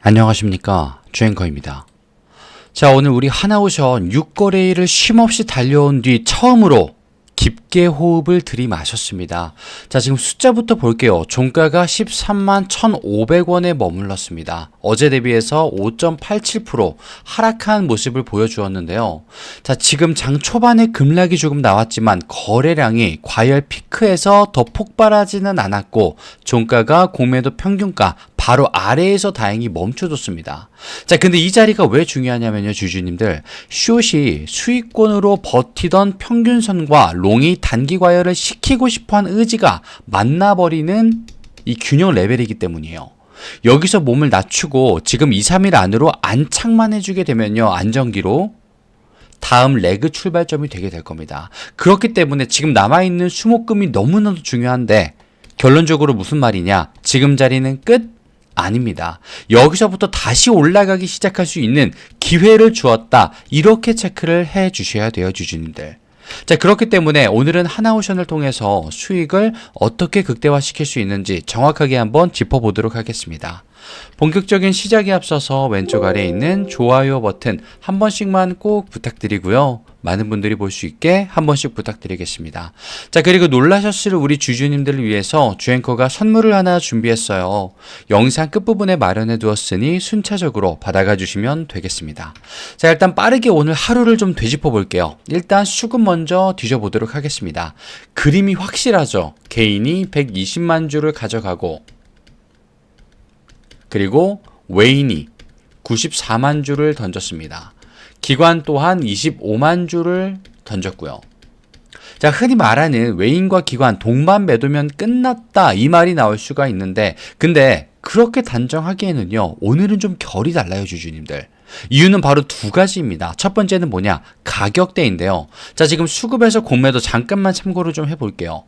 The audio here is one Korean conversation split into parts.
안녕하십니까 주앵커입니다. 자 오늘 우리 하나오션 6거래일을 쉼없이 달려온 뒤 처음으로 깊게 호흡을 들이마셨습니다. 자, 지금 숫자부터 볼게요. 종가가 13만 1,500원에 머물렀습니다. 어제 대비해서 5.87% 하락한 모습을 보여주었는데요. 자, 지금 장 초반에 급락이 조금 나왔지만 거래량이 과열 피크에서 더 폭발하지는 않았고 종가가 공매도 평균가 바로 아래에서 다행히 멈춰줬습니다. 자, 근데 이 자리가 왜 중요하냐면요, 주주님들. 숏이 수익권으로 버티던 평균선과 롱이 단기 과열을 시키고 싶어 한 의지가 만나버리는 이 균형 레벨이기 때문이에요. 여기서 몸을 낮추고 지금 2, 3일 안으로 안착만 해주게 되면요, 안정기로 다음 레그 출발점이 되게 될 겁니다. 그렇기 때문에 지금 남아있는 수목금이 너무나도 중요한데, 결론적으로 무슨 말이냐? 지금 자리는 끝? 아닙니다. 여기서부터 다시 올라가기 시작할 수 있는 기회를 주었다. 이렇게 체크를 해 주셔야 돼요, 주주님들. 자, 그렇기 때문에 오늘은 하나오션을 통해서 수익을 어떻게 극대화시킬 수 있는지 정확하게 한번 짚어보도록 하겠습니다. 본격적인 시작에 앞서서 왼쪽 아래에 있는 좋아요 버튼 한 번씩만 꼭 부탁드리고요. 많은 분들이 볼 수 있게 한 번씩 부탁드리겠습니다. 자, 그리고 놀라셨을 우리 주주님들을 위해서 주앵커가 선물을 하나 준비했어요. 영상 끝부분에 마련해 두었으니 순차적으로 받아가 주시면 되겠습니다. 자, 일단 빠르게 오늘 하루를 좀 되짚어 볼게요. 일단 수급 먼저 뒤져보도록 하겠습니다. 그림이 확실하죠? 개인이 120만 주를 가져가고 그리고 웨인이 94만 주를 던졌습니다. 기관 또한 25만 주를 던졌고요. 자, 흔히 말하는 웨인과 기관 동반 매도면 끝났다 이 말이 나올 수가 있는데 근데 그렇게 단정하기에는요. 오늘은 좀 결이 달라요, 주주님들. 이유는 바로 두 가지입니다. 첫 번째는 뭐냐? 가격대인데요. 자, 지금 수급에서 공매도 잠깐만 참고를 좀 해볼게요.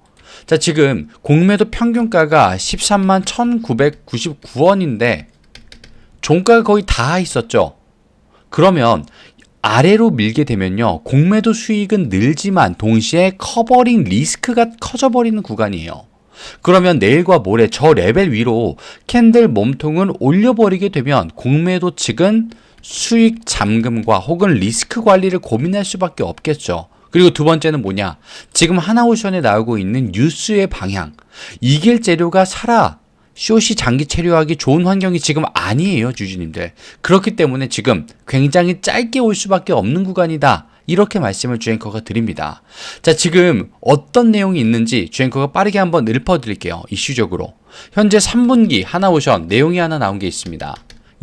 자, 지금 공매도 평균가가 13만 1,999원인데 종가가 거의 다 있었죠. 그러면 아래로 밀게 되면요. 공매도 수익은 늘지만 동시에 커버링 리스크가 커져버리는 구간이에요. 그러면 내일과 모레 저 레벨 위로 캔들 몸통을 올려버리게 되면 공매도 측은 수익 잠금과 혹은 리스크 관리를 고민할 수밖에 없겠죠. 그리고 두 번째는 뭐냐? 지금 하나오션에 나오고 있는 뉴스의 방향. 이길 재료가 살아 숏이 장기 체류하기 좋은 환경이 지금 아니에요, 주주님들. 그렇기 때문에 지금 굉장히 짧게 올 수밖에 없는 구간이다. 이렇게 말씀을 주앵커가 드립니다. 자, 지금 어떤 내용이 있는지 주앵커가 빠르게 한번 읊어드릴게요. 이슈적으로. 현재 3분기 하나오션 내용이 하나 나온 게 있습니다.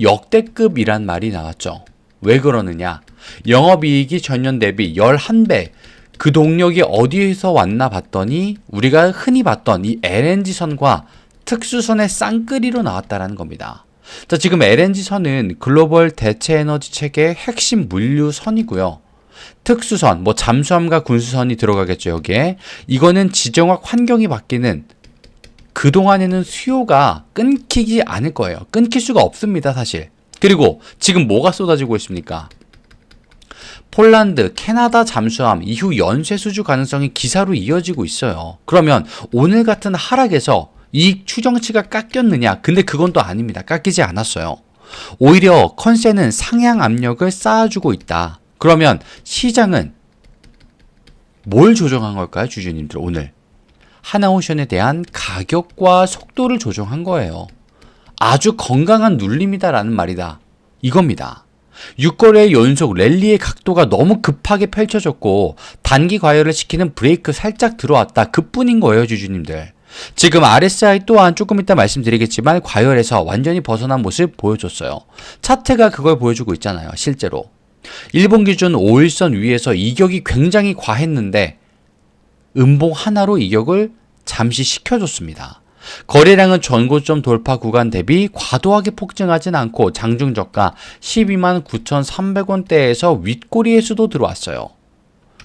역대급이란 말이 나왔죠. 왜 그러느냐? 영업이익이 전년 대비 11배. 그 동력이 어디에서 왔나 봤더니 우리가 흔히 봤던 이 LNG선과 특수선의 쌍끌이로 나왔다라는 겁니다. 자, 지금 LNG선은 글로벌 대체 에너지 체계의 핵심 물류선이고요. 특수선, 뭐 잠수함과 군수선이 들어가겠죠, 여기에. 이거는 지정학 환경이 바뀌는 그동안에는 수요가 끊기지 않을 거예요. 끊길 수가 없습니다, 사실. 그리고 지금 뭐가 쏟아지고 있습니까? 폴란드, 캐나다 잠수함 이후 연쇄 수주 가능성이 기사로 이어지고 있어요. 그러면 오늘 같은 하락에서 이익 추정치가 깎였느냐? 근데 그건 또 아닙니다. 깎이지 않았어요. 오히려 컨센은 상향 압력을 쌓아주고 있다. 그러면 시장은 뭘 조정한 걸까요, 주주님들 오늘? 하나오션에 대한 가격과 속도를 조정한 거예요. 아주 건강한 눌림이다라는 말이다. 이겁니다. 6거래의 연속 랠리의 각도가 너무 급하게 펼쳐졌고 단기 과열을 시키는 브레이크 살짝 들어왔다. 그뿐인 거예요, 주주님들. 지금 RSI 또한 조금 이따 말씀드리겠지만 과열에서 완전히 벗어난 모습 보여줬어요. 차트가 그걸 보여주고 있잖아요. 실제로. 일본 기준 5일선 위에서 이격이 굉장히 과했는데 음봉 하나로 이격을 잠시 식혀줬습니다. 거래량은 전고점 돌파 구간 대비 과도하게 폭증하진 않고 장중 저가 12만 9,300원대에서 윗꼬리에서도 들어왔어요.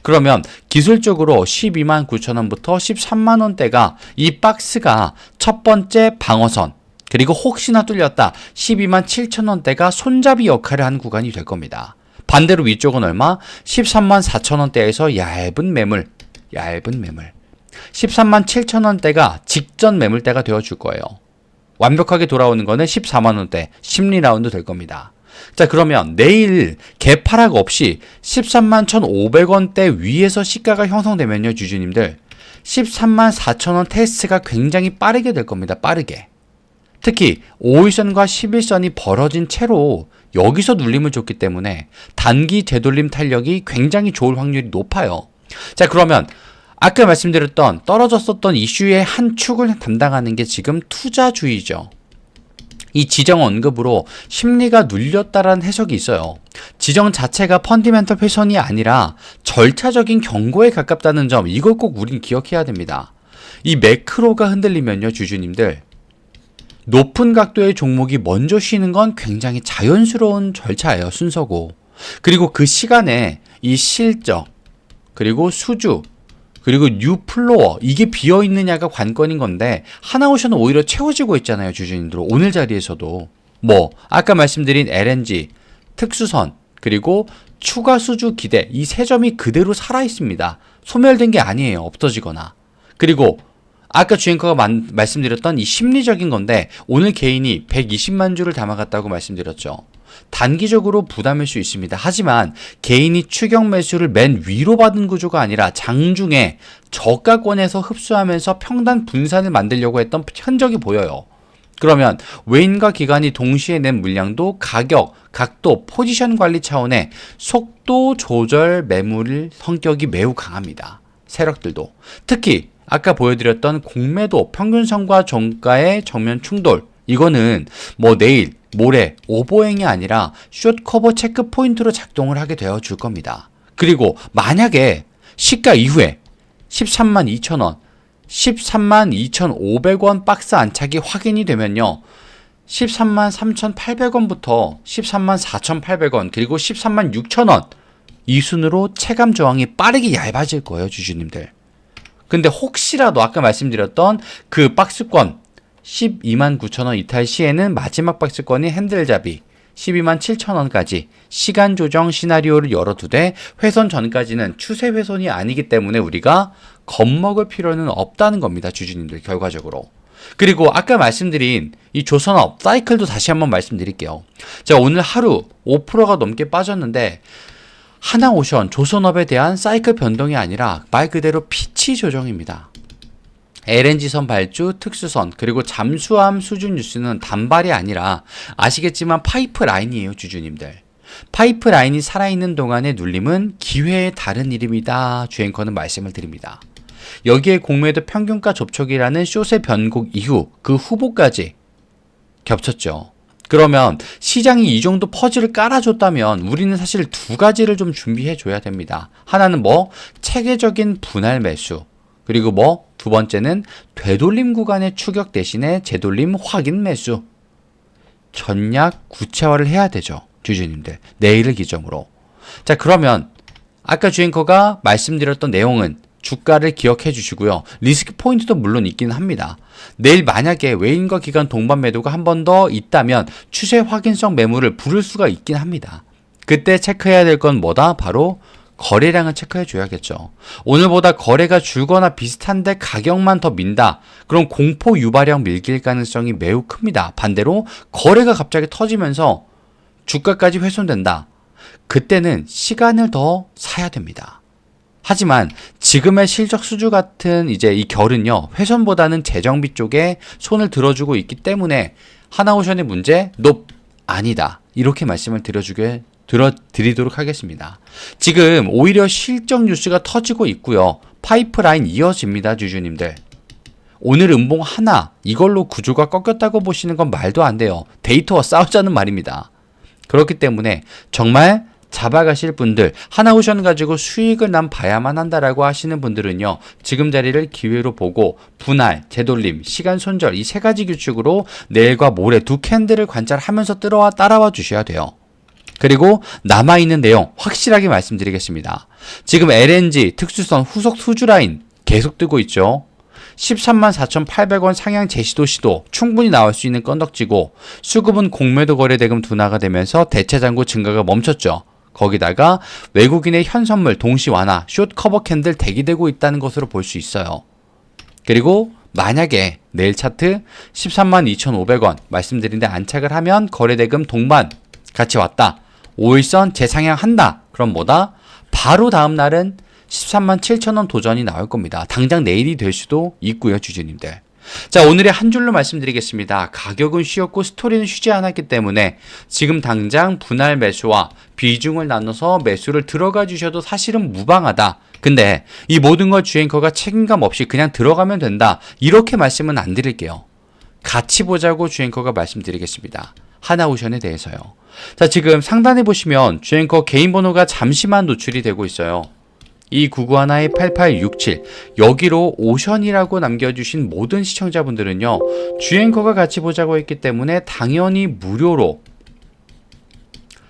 그러면 기술적으로 12만 9천 원부터 13만 원대가 이 박스가 첫 번째 방어선 그리고 혹시나 뚫렸다 12만 7천 원대가 손잡이 역할을 하는 구간이 될 겁니다. 반대로 위쪽은 얼마? 13만 4천 원대에서 얇은 매물, 얇은 매물. 13만 7천 원대가 직전 매물대가 되어줄 거예요. 완벽하게 돌아오는 거는 14만 원대 심리 라운드 될 겁니다. 자, 그러면 내일 개파락 없이 13만 1,500원대 위에서 시가가 형성되면요, 주주님들. 13만 4천 원 테스트가 굉장히 빠르게 될 겁니다. 빠르게. 특히 5일선과 11선이 벌어진 채로 여기서 눌림을 줬기 때문에 단기 되돌림 탄력이 굉장히 좋을 확률이 높아요. 자, 그러면 아까 말씀드렸던 떨어졌었던 이슈의 한 축을 담당하는 게 지금 투자주의죠. 이 지정 언급으로 심리가 눌렸다라는 해석이 있어요. 지정 자체가 펀디멘털 패션이 아니라 절차적인 경고에 가깝다는 점 이걸 꼭 우린 기억해야 됩니다. 이 매크로가 흔들리면요, 주주님들. 높은 각도의 종목이 먼저 쉬는 건 굉장히 자연스러운 절차예요, 순서고. 그리고 그 시간에 이 실적, 그리고 수주, 그리고 뉴 플로어 이게 비어 있느냐가 관건인 건데 하나오션은 오히려 채워지고 있잖아요 주주님들 오늘 자리에서도. 뭐 아까 말씀드린 LNG 특수선 그리고 추가 수주 기대 이 세 점이 그대로 살아 있습니다. 소멸된 게 아니에요 없어지거나. 그리고 아까 주행커가 만, 말씀드렸던 이 심리적인 건데 오늘 개인이 120만 주를 담아갔다고 말씀드렸죠. 단기적으로 부담일 수 있습니다. 하지만 개인이 추격 매수를 맨 위로 받은 구조가 아니라 장중에 저가권에서 흡수하면서 평단 분산을 만들려고 했던 현적이 보여요. 그러면 외인과 기관이 동시에 낸 물량도 가격, 각도, 포지션 관리 차원의 속도 조절 매물 성격이 매우 강합니다. 세력들도. 특히 아까 보여드렸던 공매도 평균선과 종가의 정면 충돌 이거는 뭐 내일 모레 오버행이 아니라 숏 커버 체크 포인트로 작동을 하게 되어 줄 겁니다. 그리고 만약에 시가 이후에 13만 2천 원, 13만 2,500원 박스 안착이 확인이 되면요. 13만 3,800원부터 13만 4,800원 그리고 13만 6천원 이 순으로 체감 저항이 빠르게 얇아질 거예요 주주님들. 근데 혹시라도 아까 말씀드렸던 그 박스권 12만 9천 원 이탈 시에는 마지막 박스권이 핸들잡이 12만 7천 원까지 시간 조정 시나리오를 열어두되 훼손 전까지는 추세 훼손이 아니기 때문에 우리가 겁먹을 필요는 없다는 겁니다. 주주님들 결과적으로. 그리고 아까 말씀드린 이 조선업 사이클도 다시 한번 말씀드릴게요. 제가 오늘 하루 5%가 넘게 빠졌는데 하나오션 조선업에 대한 사이클 변동이 아니라 말 그대로 피치 조정입니다. LNG선 발주, 특수선, 그리고 잠수함 수준 뉴스는 단발이 아니라 아시겠지만 파이프 라인이에요, 주주님들. 파이프 라인이 살아있는 동안의 눌림은 기회의 다른 이름이다. 주행커는 말씀을 드립니다. 여기에 공매도 평균가 접촉이라는 숏의 변곡 이후 그 후보까지 겹쳤죠. 그러면 시장이 이 정도 퍼즐을 깔아줬다면 우리는 사실 두 가지를 좀 준비해 줘야 됩니다. 하나는 뭐 체계적인 분할 매수 그리고 뭐 두 번째는 되돌림 구간의 추격 대신에 재돌림 확인 매수. 전략 구체화를 해야 되죠. 주주님들. 내일을 기점으로. 자, 그러면 아까 주행커가 말씀드렸던 내용은 주가를 기억해 주시고요. 리스크 포인트도 물론 있긴 합니다. 내일 만약에 외인과 기관 동반 매도가 한 번 더 있다면 추세 확인성 매물을 부를 수가 있긴 합니다. 그때 체크해야 될 건 뭐다? 바로 거래량을 체크해 줘야겠죠. 오늘보다 거래가 줄거나 비슷한데 가격만 더 민다. 그럼 공포 유발형 밀길 가능성이 매우 큽니다. 반대로 거래가 갑자기 터지면서 주가까지 훼손된다. 그때는 시간을 더 사야 됩니다. 하지만 지금의 실적 수주 같은 이제 이 결은요, 훼손보다는 재정비 쪽에 손을 들어주고 있기 때문에 하나오션의 문제, 높, 아니다. 이렇게 말씀을 드려주게 들어드리도록 하겠습니다. 지금 오히려 실적 뉴스가 터지고 있고요. 파이프라인 이어집니다, 주주님들. 오늘 음봉 하나 이걸로 구조가 꺾였다고 보시는 건 말도 안 돼요. 데이터와 싸우자는 말입니다. 그렇기 때문에 정말 잡아가실 분들 하나오션 가지고 수익을 난 봐야만 한다라고 하시는 분들은요 지금 자리를 기회로 보고 분할, 재돌림, 시간 손절 이 세 가지 규칙으로 내일과 모레 두 캔들을 관찰하면서 따라와 주셔야 돼요. 그리고 남아있는 내용 확실하게 말씀드리겠습니다. 지금 LNG 특수선 후속 수주 라인 계속 뜨고 있죠. 13만 4,800원 상향 제시도 시도 충분히 나올 수 있는 건덕지고 수급은 공매도 거래 대금 둔화가 되면서 대체 잔고 증가가 멈췄죠. 거기다가 외국인의 현선물 동시 완화, 숏 커버 캔들 대기되고 있다는 것으로 볼 수 있어요. 그리고 만약에 내일 차트 13만 2,500원 말씀드린데 안착을 하면 거래대금 동반 같이 왔다. 5일선 재상향한다. 그럼 뭐다? 바로 다음 날은 13만 7천 원 도전이 나올 겁니다. 당장 내일이 될 수도 있고요, 주주님들. 자, 오늘의 한 줄로 말씀드리겠습니다. 가격은 쉬었고 스토리는 쉬지 않았기 때문에 지금 당장 분할 매수와 비중을 나눠서 매수를 들어가 주셔도 사실은 무방하다. 근데 이 모든 걸 주앵커가 책임감 없이 그냥 들어가면 된다. 이렇게 말씀은 안 드릴게요. 같이 보자고 주앵커가 말씀드리겠습니다. 하나오션에 대해서요. 자, 지금 상단에 보시면 주앵커 개인 번호가 잠시만 노출이 되고 있어요. 이 991의 8867 여기로 오션이라고 남겨주신 모든 시청자분들은요 주앵커가 같이 보자고 했기 때문에 당연히 무료로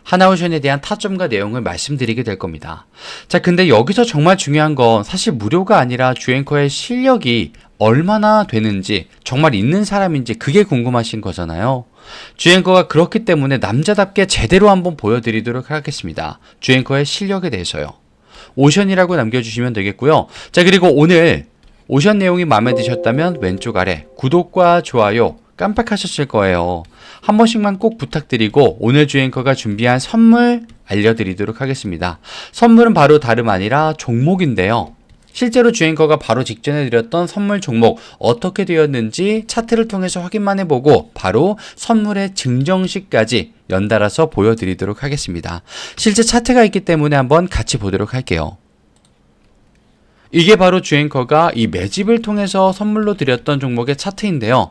하나오션에 대한 타점과 내용을 말씀드리게 될 겁니다. 자, 근데 여기서 정말 중요한 건 사실 무료가 아니라 주앵커의 실력이 얼마나 되는지 정말 있는 사람인지 그게 궁금하신 거잖아요. 주앵커가 그렇기 때문에 남자답게 제대로 한번 보여드리도록 하겠습니다. 주앵커의 실력에 대해서요. 오션이라고 남겨주시면 되겠고요. 자, 그리고 오늘 오션 내용이 마음에 드셨다면 왼쪽 아래 구독과 좋아요 깜빡하셨을 거예요. 한 번씩만 꼭 부탁드리고 오늘 주앵커가 준비한 선물 알려드리도록 하겠습니다. 선물은 바로 다름 아니라 종목인데요. 실제로 주앵커가 바로 직전에 드렸던 선물 종목 어떻게 되었는지 차트를 통해서 확인만 해보고 바로 선물의 증정식까지 연달아서 보여드리도록 하겠습니다. 실제 차트가 있기 때문에 한번 같이 보도록 할게요. 이게 바로 주앵커가 이 매집을 통해서 선물로 드렸던 종목의 차트인데요.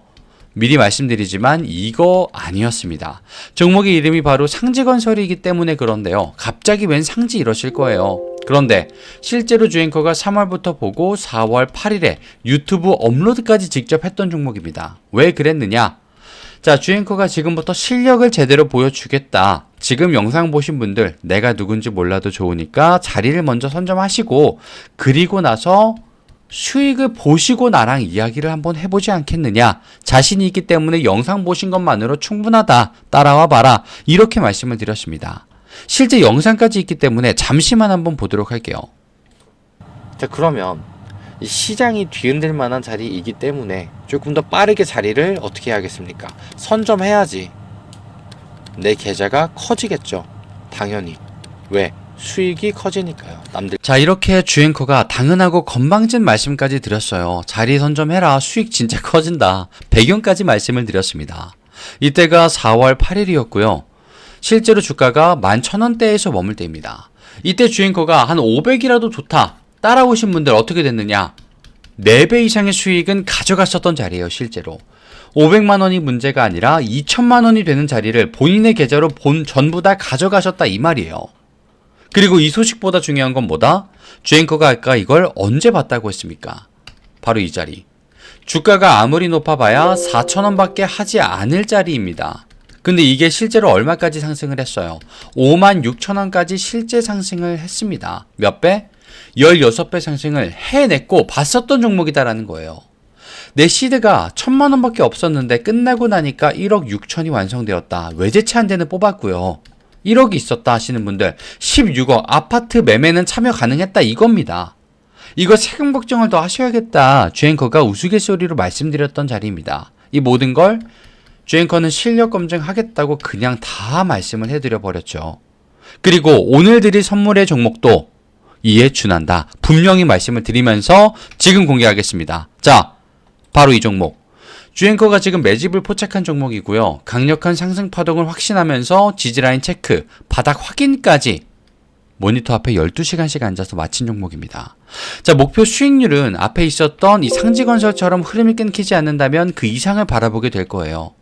미리 말씀드리지만 이거 아니었습니다. 종목의 이름이 바로 상지건설이기 때문에 그런데요. 갑자기 웬 상지 이러실 거예요. 그런데 실제로 주앵커가 3월부터 보고 4월 8일에 유튜브 업로드까지 직접 했던 종목입니다. 왜 그랬느냐? 자, 주앵커가 지금부터 실력을 제대로 보여주겠다. 지금 영상 보신 분들 내가 누군지 몰라도 좋으니까 자리를 먼저 선점하시고 그리고 나서 수익을 보시고 나랑 이야기를 한번 해보지 않겠느냐. 자신이 있기 때문에 영상 보신 것만으로 충분하다. 따라와 봐라. 이렇게 말씀을 드렸습니다. 실제 영상까지 있기 때문에 잠시만 한번 보도록 할게요. 자, 그러면 시장이 뒤흔들 만한 자리이기 때문에 조금 더 빠르게 자리를 어떻게 해야겠습니까? 선점해야지. 내 계좌가 커지겠죠. 당연히. 왜? 수익이 커지니까요. 남들. 자, 이렇게 주앵커가 당연하고 건방진 말씀까지 드렸어요. 자리 선점해라. 수익 진짜 커진다. 배경까지 말씀을 드렸습니다. 이때가 4월 8일이었고요. 실제로 주가가 11,000원대에서 머물 때입니다. 이때 주앵커가 한 500이라도 좋다. 따라오신 분들 어떻게 됐느냐? 4배 이상의 수익은 가져갔었던 자리예요, 실제로. 500만 원이 문제가 아니라 2천만 원이 되는 자리를 본인의 계좌로 본 전부 다 가져가셨다 이 말이에요. 그리고 이 소식보다 중요한 건 뭐다? 주앵커가 아까 이걸 언제 봤다고 했습니까? 바로 이 자리. 주가가 아무리 높아봐야 4천원밖에 하지 않을 자리입니다. 근데 이게 실제로 얼마까지 상승을 했어요? 5만 6천 원까지 실제 상승을 했습니다. 몇 배? 16배 상승을 해냈고 봤었던 종목이다라는 거예요. 내 시드가 천만 원밖에 없었는데 끝나고 나니까 1억 6천이 완성되었다. 외제차 한 대는 뽑았고요. 1억이 있었다 하시는 분들 16억 아파트 매매는 참여 가능했다 이겁니다. 이거 세금 걱정을 더 하셔야겠다. 주앵커가 우스갯소리로 말씀드렸던 자리입니다. 이 모든 걸 주앵커는 실력 검증하겠다고 그냥 다 말씀을 해드려 버렸죠. 그리고 오늘 드릴 선물의 종목도 이에 준한다. 분명히 말씀을 드리면서 지금 공개하겠습니다. 자, 바로 이 종목. 주앵커가 지금 매집을 포착한 종목이고요. 강력한 상승 파동을 확신하면서 지지라인 체크, 바닥 확인까지 모니터 앞에 12시간씩 앉아서 마친 종목입니다. 자, 목표 수익률은 앞에 있었던 이 상지건설처럼 흐름이 끊기지 않는다면 그 이상을 바라보게 될 거예요.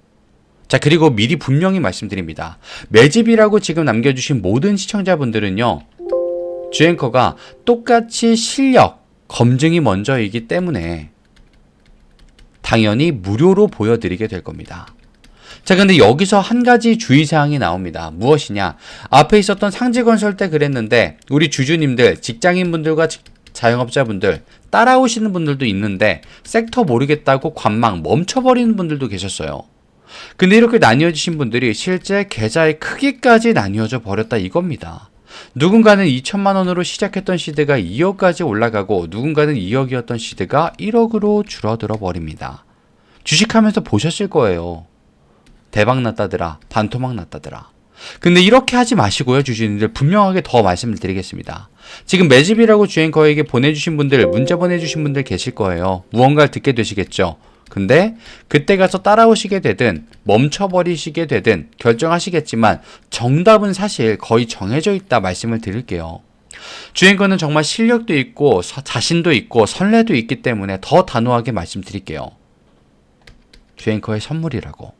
자, 그리고 미리 분명히 말씀드립니다. 매집이라고 지금 남겨주신 모든 시청자분들은요, 주앵커가 똑같이 실력, 검증이 먼저이기 때문에 당연히 무료로 보여드리게 될 겁니다. 자, 근데 여기서 한 가지 주의사항이 나옵니다. 무엇이냐? 앞에 있었던 상지건설 때 그랬는데, 우리 주주님들, 직장인분들과 자영업자분들, 따라오시는 분들도 있는데, 섹터 모르겠다고 관망 멈춰버리는 분들도 계셨어요. 근데 이렇게 나뉘어지신 분들이 실제 계좌의 크기까지 나뉘어져 버렸다 이겁니다. 누군가는 2천만 원으로 시작했던 시드가 2억까지 올라가고 누군가는 2억이었던 시드가 1억으로 줄어들어 버립니다. 주식하면서 보셨을 거예요. 대박 났다더라. 반토막 났다더라. 근데 이렇게 하지 마시고요, 주주님들. 분명하게 더 말씀을 드리겠습니다. 지금 매집이라고 주행거에게 보내주신 분들, 문자 보내주신 분들 계실 거예요. 무언가를 듣게 되시겠죠. 근데 그때 가서 따라오시게 되든 멈춰버리시게 되든 결정하시겠지만 정답은 사실 거의 정해져 있다 말씀을 드릴게요. 주행거는 정말 실력도 있고 서- 자신도 있고 선례도 있기 때문에 더 단호하게 말씀드릴게요. 주행커의 선물이라고.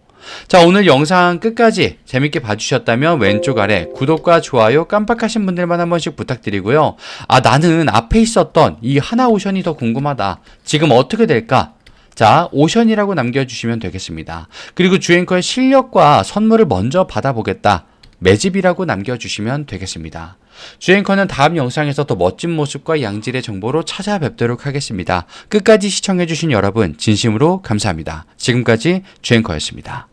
자, 오늘 영상 끝까지 재밌게 봐주셨다면 왼쪽 아래 구독과 좋아요 깜빡하신 분들만 한 번씩 부탁드리고요. 아, 나는 앞에 있었던 이 하나 오션이 더 궁금하다. 지금 어떻게 될까? 자, 오션이라고 남겨주시면 되겠습니다. 그리고 주행커의 실력과 선물을 먼저 받아보겠다. 매집이라고 남겨주시면 되겠습니다. 주행커는 다음 영상에서 더 멋진 모습과 양질의 정보로 찾아뵙도록 하겠습니다. 끝까지 시청해주신 여러분, 진심으로 감사합니다. 지금까지 주행커였습니다.